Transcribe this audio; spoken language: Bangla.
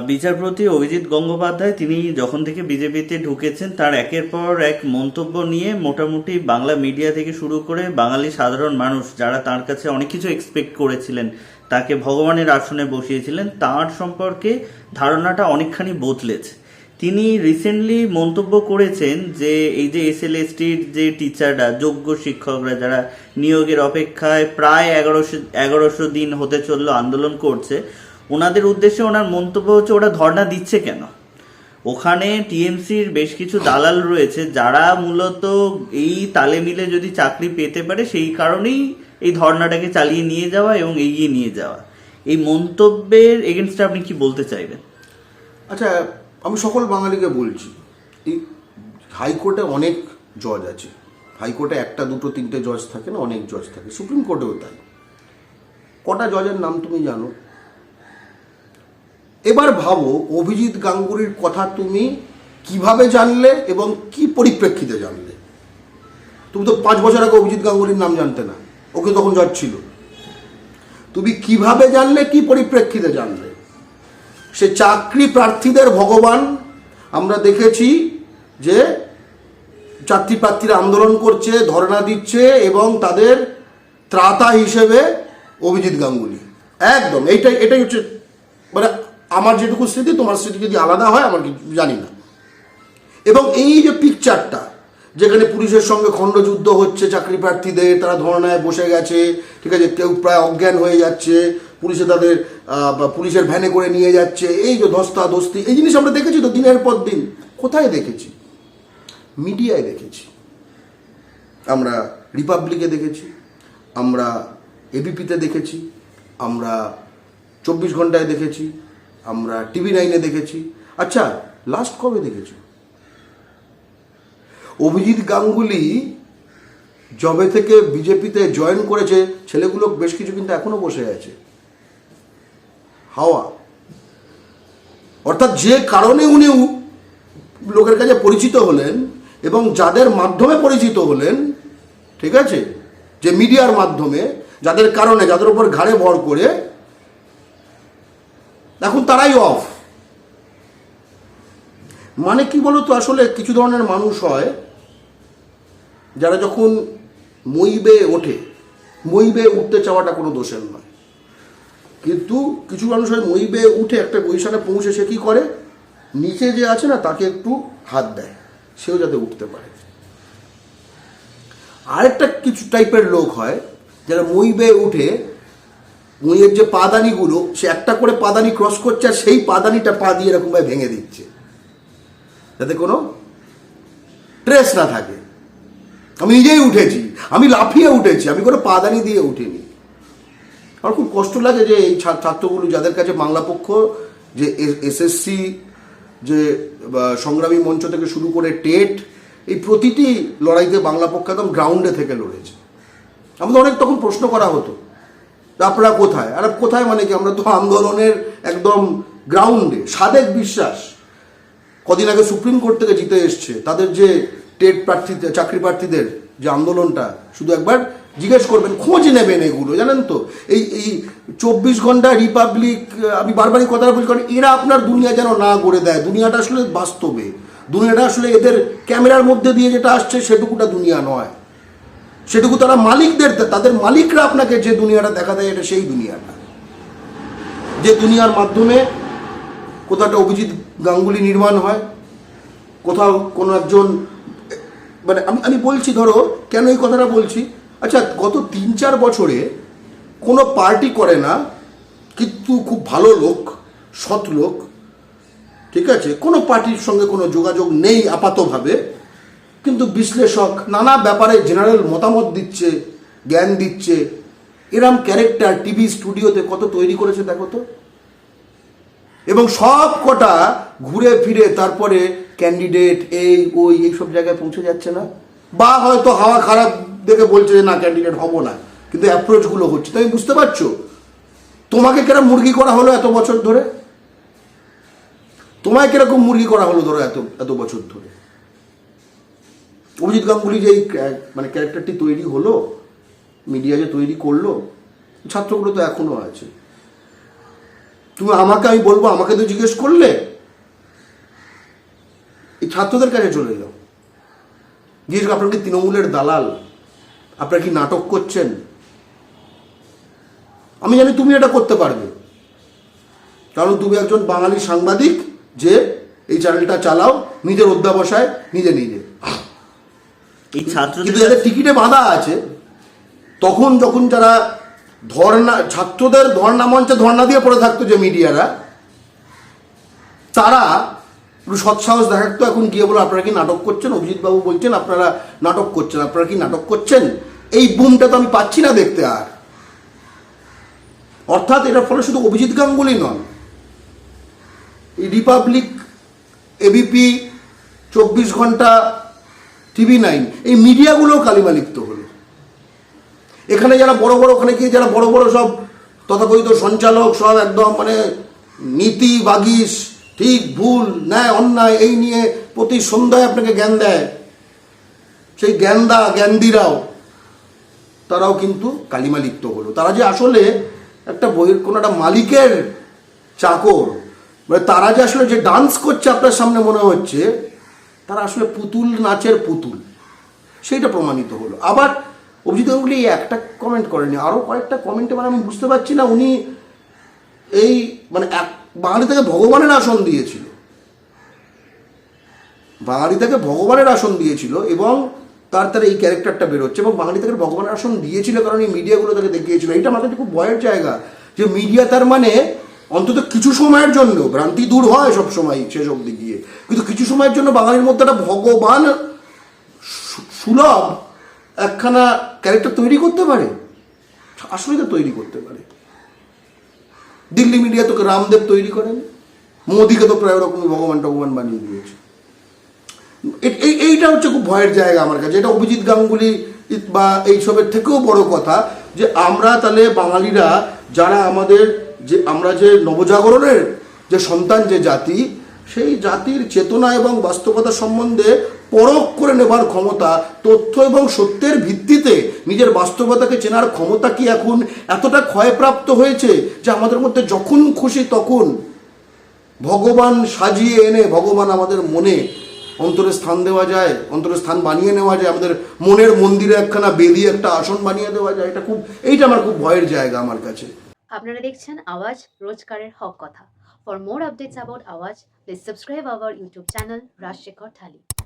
বিচারপতি অভিজিৎ গঙ্গোপাধ্যায়, তিনি যখন থেকে বিজেপিতে ঢুকেছেন, তার একের পর এক মন্তব্য নিয়ে মোটামুটি বাংলা মিডিয়া থেকে শুরু করে বাঙালি সাধারণ মানুষ যারা তার কাছে অনেক কিছু এক্সপেক্ট করেছিলেন, তাকে ভগবানের আসনে বসিয়েছিলেন, তার সম্পর্কে ধারণাটা অনেকখানি বদলেছে। তিনি রিসেন্টলি মন্তব্য করেছেন যে, এই যে এস এল যে টিচাররা যোগ্য শিক্ষকরা যারা নিয়োগের অপেক্ষায় প্রায় এগারোশো এগারোশো দিন হতে চলল আন্দোলন করছে ওনাদের উদ্দেশ্যে ওনার মন্তব্য হচ্ছে, ওরা ধর্ণা দিচ্ছে কেন? ওখানে টিএমসির বেশ কিছু দালাল রয়েছে, যারা মূলত এই তালে মিলে যদি চাকরি পেতে পারে, সেই কারণেই এই ধর্ণাটাকে চালিয়ে নিয়ে যাওয়া এবং এগিয়ে নিয়ে যাওয়া। এই মন্তব্যের এগেনস্টে আপনি কি বলতে চাইবেন? আচ্ছা আমি সকল বাঙালিকে বলছি, এই হাইকোর্টে অনেক জজ আছে। হাইকোর্টে একটা, দুটো, তিনটে জজ থাকে না, অনেক জজ থাকে। সুপ্রিম কোর্টেও তাই। কটা জজের নাম তুমি জানো? এবার ভাবো, অভিজিৎ গাঙ্গুলির কথা তুমি কীভাবে জানলে এবং কি পরিপ্রেক্ষিতে জানলে? তুমি তো পাঁচ বছর আগে অভিজিৎ গাঙ্গুলির নাম জানতে না, ওকে তখন জজ ছিল। তুমি কীভাবে জানলে, কি পরিপ্রেক্ষিতে জানলে? সে চাকরি প্রার্থীদের ভগবান, আমরা দেখেছি যে চাকরি প্রার্থীরা আন্দোলন করছে, ধর্ণা দিচ্ছে এবং তাদের ত্রাতা হিসেবে অভিজিৎ গাঙ্গুলি। একদম, এইটাই, এটাই হচ্ছে মানে আমার যেটুকু স্মৃতি, তোমার স্মৃতি যদি আলাদা হয়, আমার জানি না। এবং এই যে পিকচারটা যেখানে পুলিশের সঙ্গে খণ্ডযুদ্ধ হচ্ছে, চাকরি প্রার্থীদের তারা ধর্নায় বসে গেছে, ঠিক আছে, কেউ প্রায় অজ্ঞান হয়ে যাচ্ছে, পুলিশে তাদের পুলিশের ভ্যানে করে নিয়ে যাচ্ছে, এই যে ধস্তা ধস্তি, এই জিনিস আমরা দেখেছি তো দিনের পর দিন। কোথায় দেখেছি? মিডিয়ায় দেখেছি। আমরা রিপাবলিকে দেখেছি, আমরা এবিপিতে দেখেছি, আমরা চব্বিশ ঘন্টায় দেখেছি আমরা টিভি নাইনে দেখেছি। আচ্ছা লাস্ট কবে দেখেছ? অভিজিৎ গাঙ্গুলি জবে থেকে বিজেপিতে জয়েন করেছে, ছেলেগুলো বেশ কিছু কিন্তু এখনও বসে আছে। হাওয়া। অর্থাৎ যে কারণে উনি লোকের কাছে পরিচিত হলেন এবং যাদের মাধ্যমে পরিচিত হলেন, ঠিক আছে? যে মিডিয়ার মাধ্যমে, যাদের কারণে, যাদের উপর ঘাড়ে ভর করে এখন তারাই অফ মানে কি বলতো, আসলে কিছু ধরনের মানুষ হয় যারা যখন মই বেয়ে ওঠে মই বেয়ে উঠতে চাওয়াটা কোনো দোষের নয়। কিন্তু কিছু মানুষ হয় মই বেয়ে উঠে একটা পজিশনে পৌঁছে সে কী করে? নিচে যে আছে না, তাকে একটু হাত দেয়, সেও যাতে উঠতে পারে। আরেকটা কিছু টাইপের লোক হয় যারা মই বেয়ে উঠে মইয়ের যে পাদানিগুলো, সে একটা করে পাদানি ক্রস করছে আর সেই পাদানিটা পা দিয়ে এরকমভাবে ভেঙে দিচ্ছে। যাতে কোনো ট্রেস না থাকে। আমি নিজেই উঠেছি, আমি লাফিয়ে উঠেছি, আমি কোনো পাদানি দিয়ে উঠিনি। আমার খুব কষ্ট লাগে যে এই ছাত্রগুলো যাদের কাছে বাংলা পক্ষ, যে এসএসসি, যে সংগ্রামী মঞ্চ থেকে শুরু করে টেট, এই প্রতিটি লড়াইতে বাংলা পক্ষ একদম গ্রাউন্ডে থেকে লড়েছে। আমাদের অনেক তখন প্রশ্ন করা হতো তা আপনারা কোথায়? আর কোথায় মানে কি? আমরা তো আন্দোলনের একদম গ্রাউন্ডে সাদেক বিশ্বাস কদিন আগে সুপ্রিম কোর্ট থেকে জিতে এসছে। তাদের যে টেট প্রার্থী, চাকরি প্রার্থীদের যে আন্দোলনটা, শুধু একবার জিজ্ঞেস করবেন, খোঁজ নেবেন এগুলো, জানেন তো? এই এই চব্বিশ ঘণ্টা রিপাবলিক, আমি বারবারই কথা বলছি, কারণ এরা আপনার দুনিয়া যেন না গড়ে দেয়। দুনিয়াটা আসলে বাস্তবে। দুনিয়াটা আসলে এদের ক্যামেরার মধ্যে দিয়ে যেটা আসছে, সেটুকুটা দুনিয়া নয়। সেটুকু তারা মালিকদের, তাদের মালিকরা আপনাকে যে দুনিয়াটা দেখা দেয় এটা সেই দুনিয়াটা। যে দুনিয়ার মাধ্যমে কোথাও একটা অভিজিৎ গাঙ্গুলি নির্মাণ হয়, কোথাও কোনো একজন মানে আমি আমি বলছি ধরো, কেন এই কথাটা বলছি? আচ্ছা গত তিন চার বছরে কোনো পার্টি করে না, কিন্তু খুব ভালো লোক, সৎ লোক, ঠিক আছে? কোনো পার্টির সঙ্গে কোনো যোগাযোগ নেই আপাতভাবে। কিন্তু বিশ্লেষক নানা ব্যাপারে জেনারেল মতামত দিচ্ছে, জ্ঞান দিচ্ছে। এরম ক্যারেক্টার টিভি স্টুডিওতে কত তৈরি করেছে দেখো তো? এবং সব কটা ঘুরে ফিরে তারপরে ক্যান্ডিডেট এই, ওই, এইসব জায়গায় পৌঁছে যাচ্ছে না। বা হয়তো হাওয়া খারাপ দেখে বলছে যে না ক্যান্ডিডেট হব না। কিন্তু অ্যাপ্রোচগুলো হচ্ছে। তুমি বুঝতে পারছ? তোমাকে কেরম মুরগি করা হলো এত বছর ধরে? তোমায় কীরকম মুরগি করা হলো ধরো এত এত বছর ধরে? অভিজিৎ গাঙ্গুলি যে এই মানে ক্যারেক্টারটি তৈরি হলো, মিডিয়া যে তৈরি করল, ছাত্রগুলো তো এখনও আছে। তুমি আমাকে আমি বলব, আমাকে তো জিজ্ঞেস করলে, এই ছাত্রদের কাছে চলে যাও। জিজ্ঞেস আপনারা কি তৃণমূলের দালাল? আপনারা কি নাটক করছেন? আমি জানি তুমি এটা করতে পারবে। কারণ তুমি একজন বাঙালি সাংবাদিক, যে এই চ্যানেলটা চালাও, নিজের অধ্যাবসায় নিজে নিজে এই ছাত্রদের যাদের টিকিটে বাধা আছে। তখন যখন যারা ধর্না, ছাত্রদের ধর্না মঞ্চে ধর্না দিয়ে পড়ে থাকতো যে মিডিয়ারা, তারা একটু সৎসাহস দেখাতো এখন গিয়ে বলো, আপনারা কি নাটক করছেন? অভিজিৎ বাবু বলছেন, আপনারা নাটক করছেন, আপনারা কি নাটক করছেন? এই বুমটা তো আমি পাচ্ছি না দেখতে আর। অর্থাৎ এটার ফলে শুধু অভিজিৎ গাঙ্গুলি নন Republic ABP Chobbish Ghanta TV nine, এই মিডিয়াগুলোও কালিমালিপ্ত হলো। এখানে যারা বড় বড়, ওখানে গিয়ে যারা বড় বড় সব তথাকথিত সঞ্চালক, সব একদম মানে নীতি, বাগিস, ঠিক ভুল, ন্যায়, অন্যায়, এই নিয়ে প্রতি সন্ধ্যায় আপনাকে জ্ঞান দেয়। সেই জ্ঞানদা, জ্ঞানদিরাও, তারাও কিন্তু কালিমালিপ্ত হলো। তারা যে আসলে একটা বইয়ের কোনো একটা মালিকের চাকর মানে তারা যে আসলে যে ডান্স করছে আপনার সামনে মনে হচ্ছে তারা আসলে পুতুল নাচের পুতুল। সেইটা প্রমাণিত হলো। আবার অভিজিৎ গাঙ্গুলি এই একটা কমেন্ট করেনি। আরও কয়েকটা কমেন্টে মানে আমি বুঝতে পারছি না উনি এই মানে এক বাঙালি থেকে ভগবানের আসন দিয়েছিল। বাঙালি থেকে ভগবানের আসন দিয়েছিল এবং তার তার এই ক্যারেক্টারটা বেরোচ্ছে এবং বাঙালি থেকে ভগবানের আসন দিয়েছিল কারণ এই মিডিয়াগুলো তাকে দেখিয়েছিল। এটা আমার কাছে খুব ভয়ের জায়গা যে মিডিয়া তার মানে অন্তত কিছু সময়ের জন্য, ভ্রান্তি দূর হয় সব সময় শেষ গিয়ে। কিন্তু কিছু সময়ের জন্য বাঙালির মধ্যে একটা ভগবান সুলভ একখানা ক্যারেক্টার তৈরি করতে পারে। আসলে তো তৈরি করতে পারে। দিল্লি মিডিয়া তোকে রামদেব তৈরি করেন। মোদিকে তো প্রায় ওরকমই ভগবান টগবান বানিয়ে দিয়েছে। এই এইটা হচ্ছে খুব ভয়ের জায়গা আমার কাছে। এটা অভিজিৎ গাঙ্গুলি বা এইসবের থেকেও বড় কথা যে আমরা তাহলে বাঙালিরা, যারা আমাদের যে আমরা যে নবজাগরণের যে সন্তান, যে জাতি সেই জাতির চেতনা এবং বাস্তবতা সম্বন্ধে পরখ করে নেবার ক্ষমতা, তথ্য এবং সত্যের ভিত্তিতে নিজের বাস্তবতাকে চেনার ক্ষমতা কি এখন এতটা ক্ষয়প্রাপ্ত হয়েছে যে আমাদের মধ্যে যখন খুশি তখন ভগবান সাজিয়ে এনে, ভগবান আমাদের মনে অন্তরে স্থান দেওয়া যায়, অন্তরে স্থান বানিয়ে নেওয়া যায়, আমাদের মনের মন্দিরে একখানা বেদি, একটা আসন বানিয়ে দেওয়া যায়। এটা খুব, এইটা আমার খুব ভয়ের জায়গা আমার কাছে। আপনারা দেখছেন আওয়াজ রোজকারের হক কথা। For more updates about Awaz, please subscribe our YouTube channel Rashekar Thali.